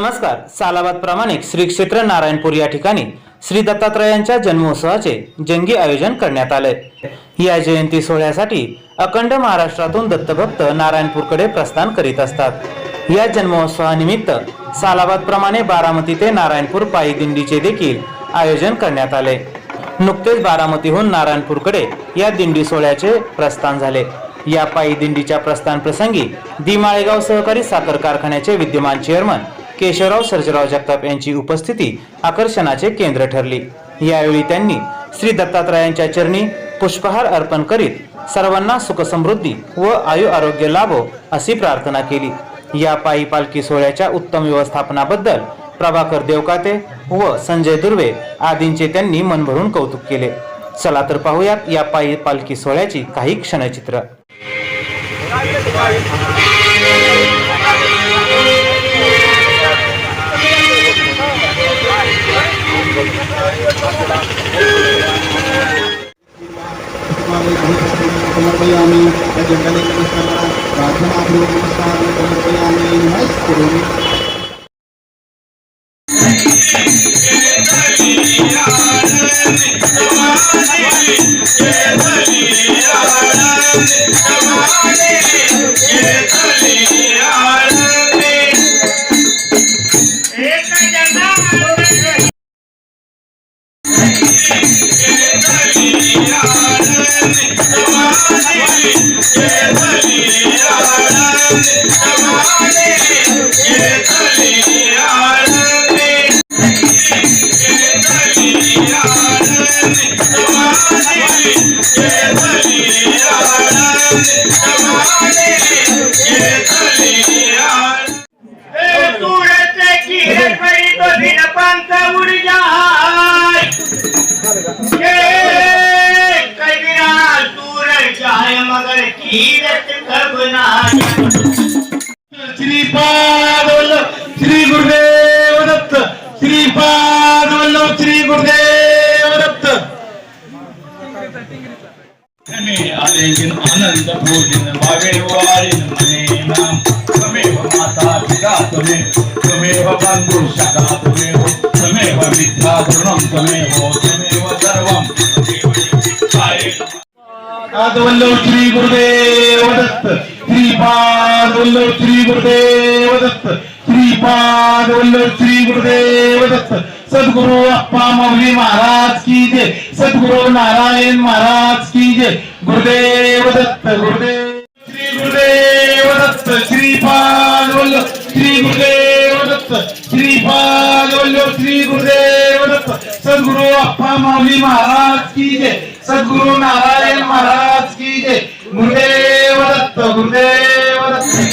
नमस्कार सालाबाद प्रामाणिक श्री क्षेत्र नारायणपूर या ठिकाणी श्री दत्तात्रयांच्या जन्मोत्सवाचे जंगी आयोजन करण्यात आले. या जयंती सोहळ्यासाठी अखंड महाराष्ट्रातून दत्तभक्त नारायणपूरकडे प्रस्थान करीत असतात. या जन्मोत्सवानिमित्त सालाबाद प्रमाणे बारामती ते नारायणपूर पायी दिंडीचे देखील आयोजन करण्यात आले. नुकतेच बारामतीहून नारायणपूरकडे या दिंडी सोहळ्याचे प्रस्थान झाले. या पायी दिंडीच्या प्रस्थान प्रसंगी दिमाळेगाव सहकारी साखर कारखान्याचे विद्यमान चेअरमन केशवराव सर्जराव जगताप यांची उपस्थिती आकर्षणाचे केंद्र ठरली. यावेळी त्यांनी श्री दत्तात्रयांच्या चरणी पुष्पहार अर्पण करीत सर्वांना सुखसमृद्धी व आयु आरोग्य लाभो अशी प्रार्थना केली. या पायी पालखी सोहळ्याच्या उत्तम व्यवस्थापनाबद्दल प्रभाकर देवकाते व संजय दुर्वे आदींचे त्यांनी मन भरून कौतुक केले. चला तर पाहूयात या पायी पालखी सोहळ्याची काही क्षणचित्र. समर्पयामि जङ्गले नमस्कारः प्रार्थनापूर्वक नमस्कारं समर्पयामि श्रीपाद वल्लभ श्री गुरुदेव दत्त श्रीपाद वल्लभ श्री गुरुदेव दत्त। आनंद भोजन भावे वारिन मने नाम त्वमेव माता पिता त्वमे त्वमेव बंधु सखा त्वमेव त्वमेव मित्रा तृणं त्वमेव त्वमेव सर्वं काय पाद वल्लभ श्री गुरुदेव दत्त श्रीपाद वल्लभ श्री गुरुदेव दत्त श्रीपाद वल्लभ श्री गुरुदेव दत्त. सद्गुरु अप्पा मौली महाराज की जय. सद्गुरु नारायण महाराज की जय. गुरुदेव दत्त गुरुदेव श्री गुरुदेव दत्त. श्रीपाद वल्लभ श्री गुरुदेव दत्त. श्रीपाद वल्लभ श्री गुरुदेव दत्त. सद्गुरु अप्पा मौली महाराज की जय. सद्गुरु नारायण महाराज की जय. गुरुदेव दत्त गुरुदेव दत्त.